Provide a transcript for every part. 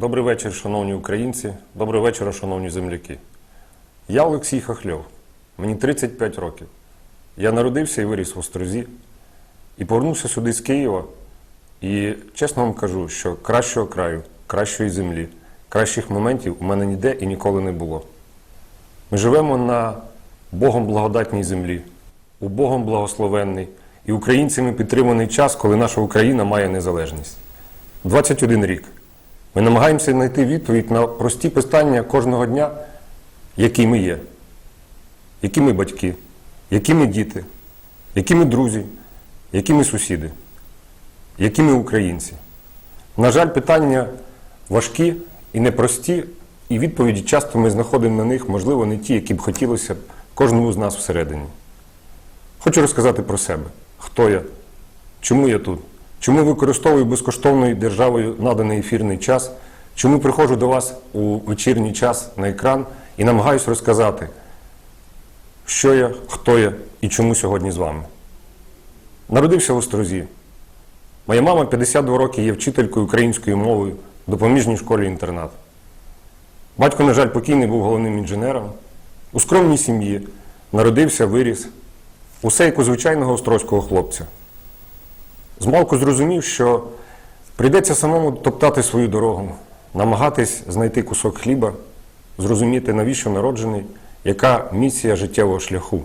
Добрий вечір, шановні українці. Добрий вечір, шановні земляки. Я Олексій Хохльов. Мені 35 років. Я народився і виріс в Острозі. І повернувся сюди з Києва. І чесно вам кажу, що кращого краю, кращої землі, кращих моментів у мене ніде і ніколи не було. Ми живемо на Богом благодатній землі, у Богом благословенний і українцями підтриманий час, коли наша Україна має незалежність. 21 рік. Ми намагаємося знайти відповідь на прості питання кожного дня, які ми є, які ми батьки, які ми діти, які ми друзі, які ми сусіди, які ми українці. На жаль, питання важкі і непрості, і відповіді часто ми знаходимо на них, можливо, не ті, які б хотілося кожному з нас всередині. Хочу розказати про себе, хто я, чому я тут, чому використовую безкоштовною державою наданий ефірний час, чому приходжу до вас у вечірній час на екран і намагаюся розказати, що я, хто я і чому сьогодні з вами. Народився в Острозі. Моя мама 52 роки є вчителькою української мови в допоміжній школі інтернат. Батько, на жаль, покійний був головним інженером. У скромній сім'ї народився, виріс. Усе як у звичайного острозького хлопця. Змалку зрозумів, що прийдеться самому топтати свою дорогу, намагатись знайти кусок хліба, зрозуміти, навіщо народжений, яка місія життєвого шляху.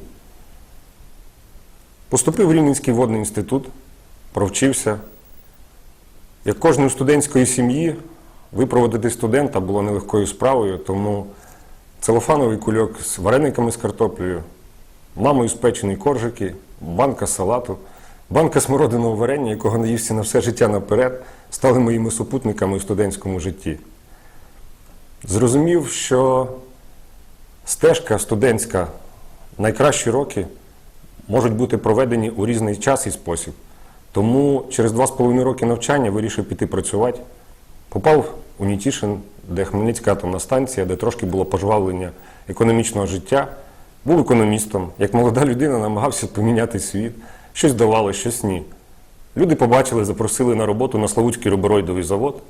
Поступив в Рівненський водний інститут, провчився. Як кожної студентської сім'ї, випроводити студента було нелегкою справою, тому целофановий кульок з варениками з картоплею, мамою спечені коржики, банка салату, банка смородиного варення, якого наївся на все життя наперед, стали моїми супутниками в студентському житті. Зрозумів, що стежка студентська найкращі роки можуть бути проведені у різний час і спосіб. Тому через два з половиною роки навчання вирішив піти працювати. Попав у Нітішин, де Хмельницька атомна станція, де трошки було пожвавлення економічного життя. Був економістом. Як молода людина намагався поміняти світ. Щось давало, щось ні. Люди побачили, запросили на роботу на Славутський рубероїдовий завод.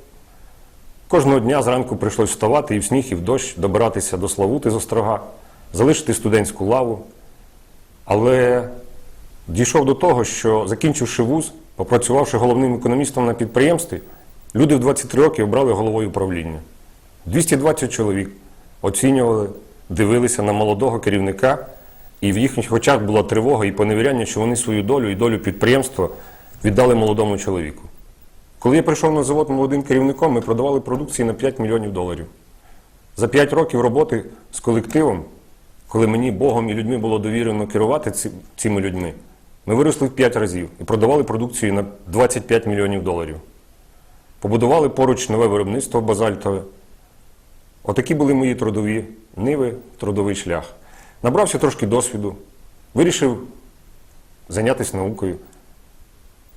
Кожного дня зранку прийшлось вставати і в сніг, і в дощ, добиратися до Славути з острога, залишити студентську лаву. Але дійшов до того, що закінчивши вуз, попрацювавши головним економістом на підприємстві, люди в 23 роки обрали головою управління. 220 чоловік оцінювали, дивилися на молодого керівника, і в їхніх очах була тривога і поневіряння, що вони свою долю і долю підприємства віддали молодому чоловіку. Коли я прийшов на завод молодим керівником, ми продавали продукції на 5 мільйонів доларів. За 5 років роботи з колективом, коли мені Богом і людьми було довірено керувати цими людьми, ми виросли в 5 разів і продавали продукцію на 25 мільйонів доларів. Побудували поруч нове виробництво базальтове. Отакі були мої трудові ниви, трудовий шлях. Набрався трошки досвіду, вирішив зайнятися наукою.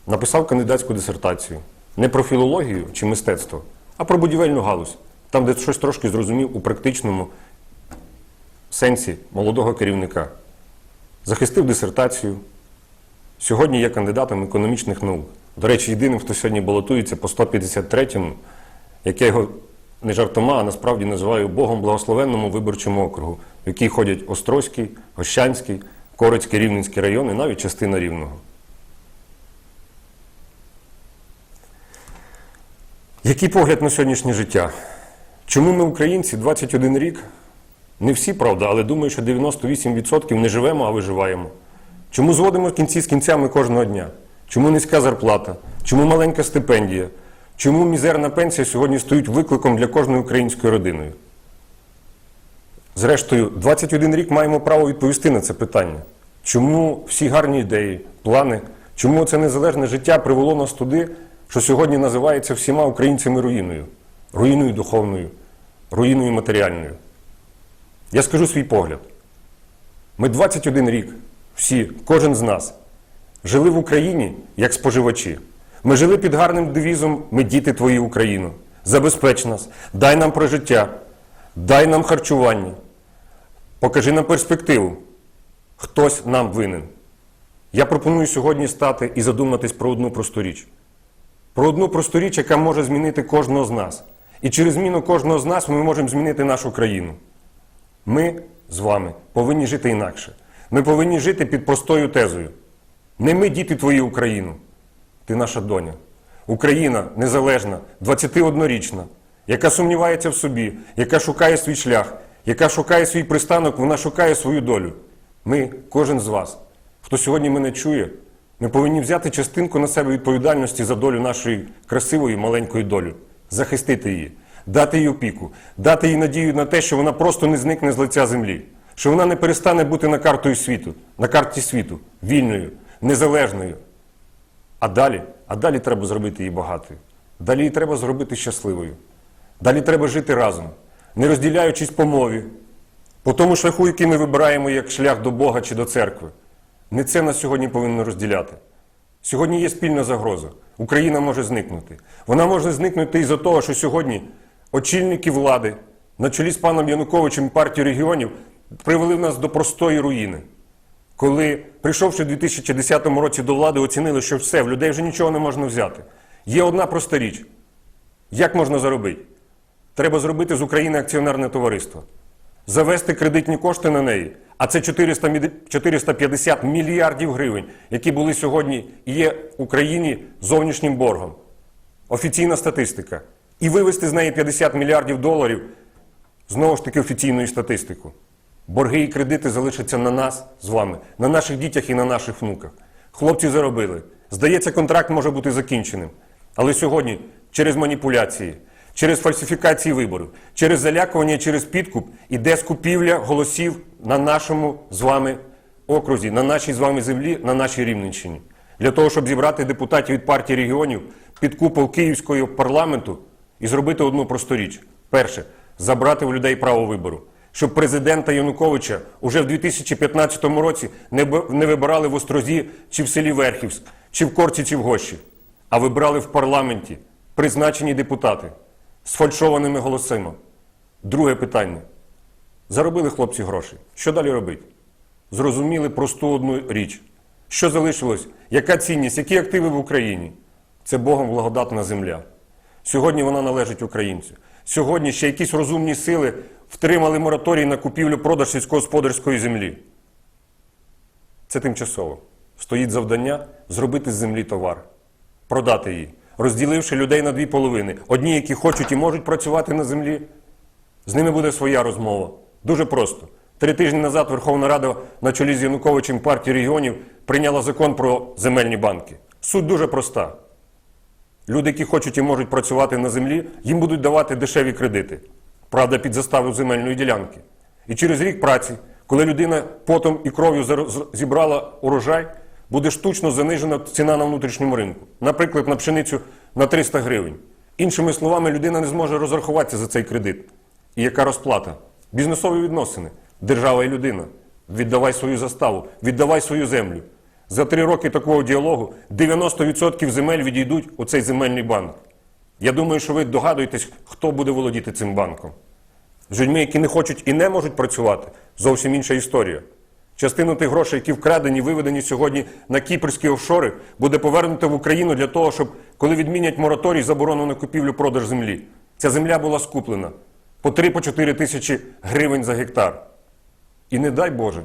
Написав кандидатську дисертацію. Не про філологію чи мистецтво, а про будівельну галузь, там, де щось трошки зрозумів у практичному сенсі молодого керівника. Захистив дисертацію. Сьогодні є кандидатом економічних наук. До речі, єдиним, хто сьогодні балотується по 153-му, як я його не жартома, а насправді називаю Богом благословенному виборчому округу, в який ходять Острозький, Гощанський, Корецький, Рівненський район і навіть частина Рівного. Який погляд на сьогоднішнє життя? Чому ми, українці, 21 рік, не всі, правда, але думаю, що 98% не живемо, а виживаємо. Чому зводимо кінці з кінцями кожного дня? Чому низька зарплата? Чому маленька стипендія? Чому мізерна пенсія сьогодні стоїть викликом для кожної української родини? Зрештою, 21 рік маємо право відповісти на це питання. Чому всі гарні ідеї, плани, чому це незалежне життя привело нас туди, що сьогодні називається всіма українцями руїною? Руїною духовною, руїною матеріальною. Я скажу свій погляд. Ми 21 рік, всі, кожен з нас, жили в Україні як споживачі. Ми жили під гарним девізом Ми діти твої Україну. Забезпеч нас, дай нам прожиття, дай нам харчування, покажи нам перспективу. Хтось нам винен. Я пропоную сьогодні стати і задуматись про одну просту річ. Про одну просту річ, яка може змінити кожного з нас. І через зміну кожного з нас ми можемо змінити нашу країну. Ми з вами повинні жити інакше. Ми повинні жити під простою тезою. Не ми діти твої Україну, ти наша доня. Україна незалежна, 21-річна, яка сумнівається в собі, яка шукає свій шлях, яка шукає свій пристанок, вона шукає свою долю. Ми, кожен з вас, хто сьогодні мене чує, ми повинні взяти частинку на себе відповідальності за долю нашої красивої маленької долі, захистити її, дати їй опіку, дати їй надію на те, що вона просто не зникне з лиця землі, що вона не перестане бути на картою світу, на карті світу, вільною, незалежною. А далі, а далі треба зробити її багатою. Далі її треба зробити щасливою. Далі треба жити разом, не розділяючись по мові, по тому шляху, який ми вибираємо як шлях до Бога чи до церкви. Не це нас сьогодні повинно розділяти. Сьогодні є спільна загроза. Україна може зникнути. Вона може зникнути із-за того, що сьогодні очільники влади на чолі з паном Януковичем і партії регіонів привели нас до простої руїни. Коли, прийшовши в 2010 році до влади, оцінили, що все, в людей вже нічого не можна взяти. Є одна проста річ. Як можна заробити? Треба зробити з України акціонерне товариство, завести кредитні кошти на неї, а це 400, 450 мільярдів гривень, які були сьогодні і є в Україні зовнішнім боргом. Офіційна статистика. І вивести з неї 50 мільярдів доларів знову ж таки офіційною статистику. Борги і кредити залишаться на нас з вами, на наших дітях і на наших внуках. Хлопці заробили. Здається, контракт може бути закінченим. Але сьогодні через маніпуляції, через фальсифікації виборів, через залякування, через підкуп іде скупівля голосів на нашому з вами окрузі, на нашій з вами землі, на нашій Рівненщині. Для того, щоб зібрати депутатів від партії регіонів під купол Київського парламенту і зробити одну просту річ. Перше, забрати в людей право вибору. Щоб президента Януковича уже в 2015 році не, вибирали в Острозі чи в селі Верхівськ, чи в Корці, чи в Гощі, а вибрали в парламенті призначені депутати з фальшованими голосима. Друге питання. Заробили хлопці гроші. Що далі робити? Зрозуміли просту одну річ. Що залишилось? Яка цінність, які активи в Україні? Це Богом благодатна земля. Сьогодні вона належить українцю. Сьогодні ще якісь розумні сили втримали мораторій на купівлю-продаж сільськогосподарської землі. Це тимчасово. Стоїть завдання зробити з землі товар, продати її, розділивши людей на дві половини. Одні, які хочуть і можуть працювати на землі, з ними буде своя розмова. Дуже просто. Три тижні назад Верховна Рада на чолі з Януковичем партії регіонів прийняла закон про земельні банки. Суть дуже проста. Люди, які хочуть і можуть працювати на землі, їм будуть давати дешеві кредити. Правда, під заставу земельної ділянки. І через рік праці, коли людина потом і кров'ю зібрала урожай, буде штучно занижена ціна на внутрішньому ринку. Наприклад, на пшеницю на 300 гривень. Іншими словами, людина не зможе розрахуватися за цей кредит. І яка розплата? Бізнесові відносини. Держава і людина. Віддавай свою заставу, віддавай свою землю. За три роки такого діалогу 90% земель відійдуть у цей земельний банк. Я думаю, що ви догадуєтесь, хто буде володіти цим банком. З людьми, які не хочуть і не можуть працювати, зовсім інша історія. Частину тих грошей, які вкрадені, виведені сьогодні на кіпрські офшори, буде повернуто в Україну для того, щоб коли відмінять мораторій заборону на купівлю-продаж землі, ця земля була скуплена по 3-4 тисячі гривень за гектар. І не дай Боже,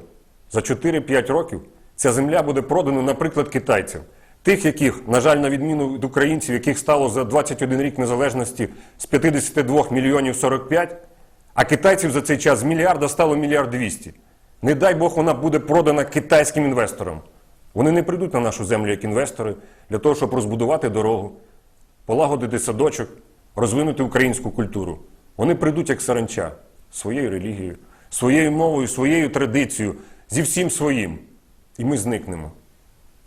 за 4-5 років ця земля буде продана, наприклад, китайцям. Тих, яких, на жаль, на відміну від українців, яких стало за 21 рік незалежності з 52 мільйонів 45, а китайців за цей час з мільярда стало мільярд 200. Не дай Бог, вона буде продана китайським інвесторам. Вони не прийдуть на нашу землю як інвестори для того, щоб розбудувати дорогу, полагодити садочок, розвинути українську культуру. Вони прийдуть як саранча своєю релігією, своєю мовою, своєю традицією, зі всім своїм. І ми зникнемо.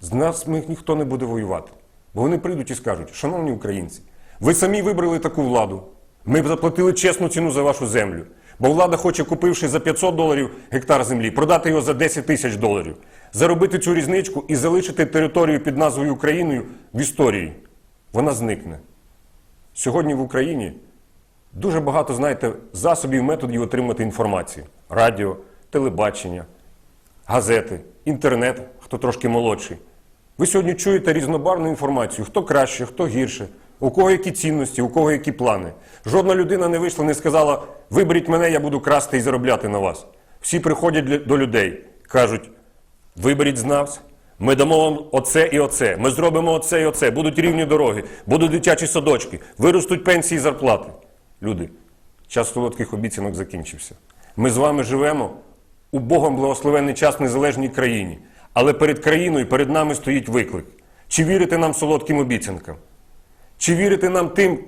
З нас ми ніхто не буде воювати. Бо вони прийдуть і скажуть: шановні українці, ви самі вибрали таку владу. Ми б заплатили чесну ціну за вашу землю. Бо влада хоче, купивши за 500 доларів гектар землі, продати його за 10 тисяч доларів, заробити цю різничку і залишити територію під назвою Україною в історії. Вона зникне. Сьогодні в Україні дуже багато, знаєте, засобів методів отримати інформацію: радіо, телебачення, газети, інтернет, хто трошки молодший. Ви сьогодні чуєте різнобарвну інформацію, хто краще, хто гірше. У кого які цінності, у кого які плани. Жодна людина не вийшла, не сказала: виберіть мене, я буду красти і заробляти на вас. Всі приходять до людей, кажуть: виберіть знавця, ми дамо вам оце і оце, ми зробимо оце і оце, будуть рівні дороги, будуть дитячі садочки, виростуть пенсії і зарплати. Люди, час солодких обіцянок закінчився. Ми з вами живемо у Богом благословенний час в незалежній країні. Але перед країною, перед нами стоїть виклик. Чи вірите нам солодким обіцянкам? Чи вірите нам тим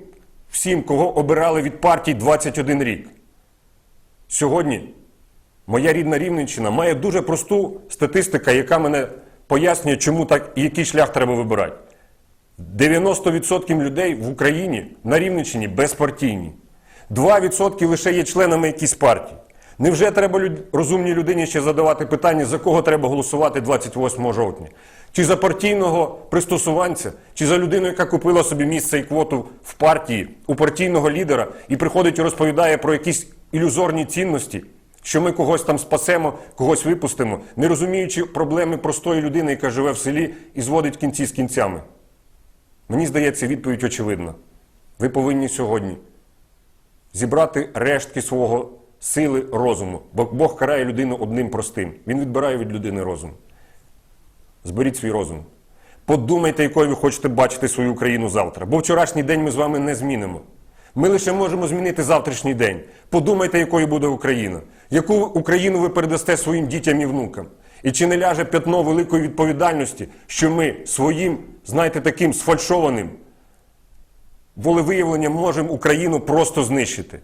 всім, кого обирали від партій 21 рік? Сьогодні моя рідна Рівненщина має дуже просту статистику, яка мене пояснює, чому так і який шлях треба вибирати. 90% людей в Україні на Рівненщині безпартійні. 2% лише є членами якісь партії. Невже треба люд... розумній людині ще задавати питання, за кого треба голосувати 28 жовтня? Чи за партійного пристосуванця, чи за людину, яка купила собі місце і квоту в партії, у партійного лідера і приходить і розповідає про якісь ілюзорні цінності, що ми когось там спасемо, когось випустимо, не розуміючи проблеми простої людини, яка живе в селі і зводить кінці з кінцями? Мені здається, відповідь очевидна. Ви повинні сьогодні зібрати рештки свого сили розуму, бо Бог карає людину одним простим. Він відбирає від людини розум. Зберіть свій розум. Подумайте, якою ви хочете бачити свою Україну завтра. Бо вчорашній день ми з вами не змінимо. Ми лише можемо змінити завтрашній день. Подумайте, якою буде Україна, яку Україну ви передасте своїм дітям і внукам. І чи не ляже п'ятно великої відповідальності, що ми своїм, знаєте, таким сфальшованим волевиявленням можемо Україну просто знищити.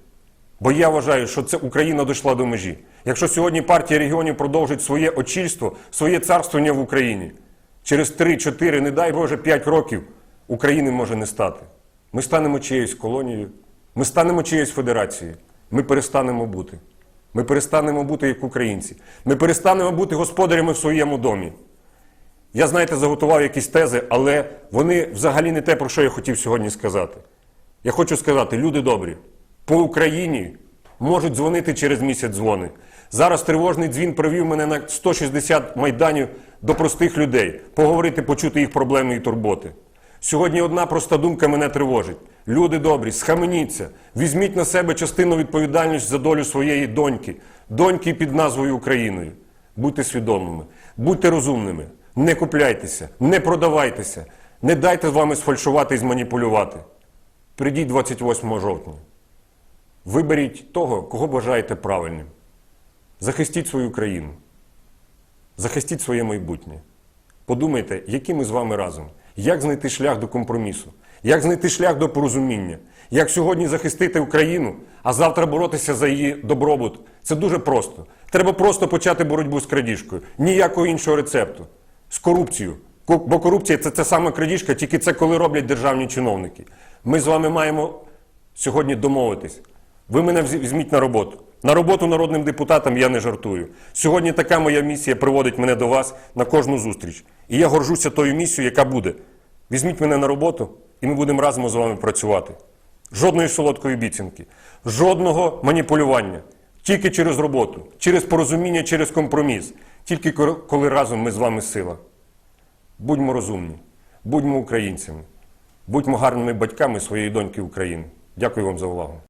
Бо я вважаю, що це Україна дійшла до межі. Якщо сьогодні партія регіонів продовжить своє очільство, своє царствування в Україні, через 3-4, не дай Боже, 5 років України може не стати. Ми станемо чиєюсь колонією, ми станемо чиєюсь федерацією, ми перестанемо бути. Ми перестанемо бути як українці. Ми перестанемо бути господарями в своєму домі. Я, знаєте, заготував якісь тези, але вони взагалі не те, про що я хотів сьогодні сказати. Я хочу сказати, люди добрі, по Україні можуть дзвонити через місяць дзвони. Зараз тривожний дзвін привів мене на 160 майданів до простих людей, поговорити, почути їх проблеми і турботи. Сьогодні одна проста думка мене тривожить. Люди добрі, схаменіться, візьміть на себе частину відповідальності за долю своєї доньки, доньки під назвою Україною. Будьте свідомими, будьте розумними, не купляйтеся, не продавайтеся, не дайте з вами сфальшувати і зманіпулювати. Прийдіть 28 жовтня. Виберіть того, кого бажаєте правильним. Захистіть свою країну. Захистіть своє майбутнє. Подумайте, які ми з вами разом, як знайти шлях до компромісу, як знайти шлях до порозуміння, як сьогодні захистити Україну, а завтра боротися за її добробут. Це дуже просто. Треба просто почати боротьбу з крадіжкою. Ніякого іншого рецепту. З корупцією. Бо корупція це та сама крадіжка, тільки це коли роблять державні чиновники. Ми з вами маємо сьогодні домовитись. Ви мене візьміть на роботу. На роботу народним депутатам я не жартую. Сьогодні така моя місія приводить мене до вас на кожну зустріч. І я горжуся тою місією, яка буде. Візьміть мене на роботу, і ми будемо разом з вами працювати. Жодної солодкої обіцянки, жодного маніпулювання. Тільки через роботу, через порозуміння, через компроміс. Тільки коли разом ми з вами сила. Будьмо розумні, будьмо українцями, будьмо гарними батьками своєї доньки України. Дякую вам за увагу.